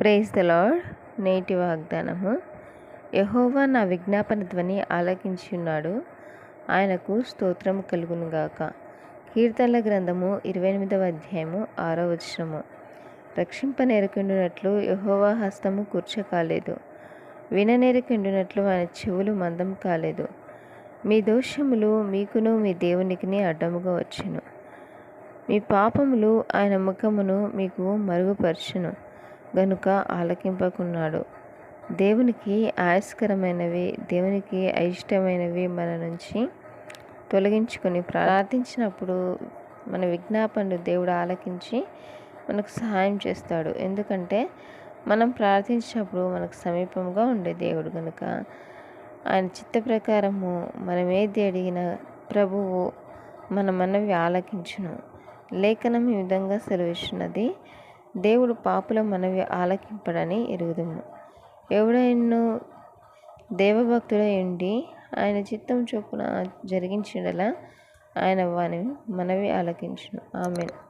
Praise the lord నేటి వాగ్దానము. యహోవా నా విజ్ఞాపన ధ్వని ఆలకించున్నాడు ఆయనకు స్తోత్రము కలుగునుగాక కీర్తనల గ్రంథము ఇరవై ఎనిమిదవ అధ్యాయము ఆరో వచనము. రక్షింపనేరకుండునట్లు యహోవా హస్తము కూర్చకాలేదు విననేరకుండునట్లు ఆయన చెవులు మందం కాలేదు. మీ దోషములు మీకును మీ దేవునికిని అడ్డముగా వచ్చును. మీ పాపములు ఆయన ముఖమును మీకు మరుగుపరచును. గనుక ఆలకింపకున్నాడు. దేవునికి ఆయస్కరమైనవి దేవునికి అయిష్టమైనవి మన నుంచి తొలగించుకొని ప్రార్థించినప్పుడు మన విజ్ఞాపనలు దేవుడు ఆలకించి మనకు సహాయం చేస్తాడు. ఎందుకంటే మనం ప్రార్థించినప్పుడు మనకు సమీపంగా ఉండే దేవుడు కనుక ఆయన చిత్త ప్రకారము మనం ఏది అడిగిన ప్రభువు మన మనవి ఆలకించును. లేఖనం ఈ విధంగా సెలవిస్తున్నది. దేవుడు పాపుల మనవి ఆలకింపడని ఎరుగుదము. ఎవడైనా దేవభక్తుడై ఉండి ఆయన చిత్తం చొప్పున జరిగించడలా ఆయన వాని మనవి ఆలకించును. ఆమెను.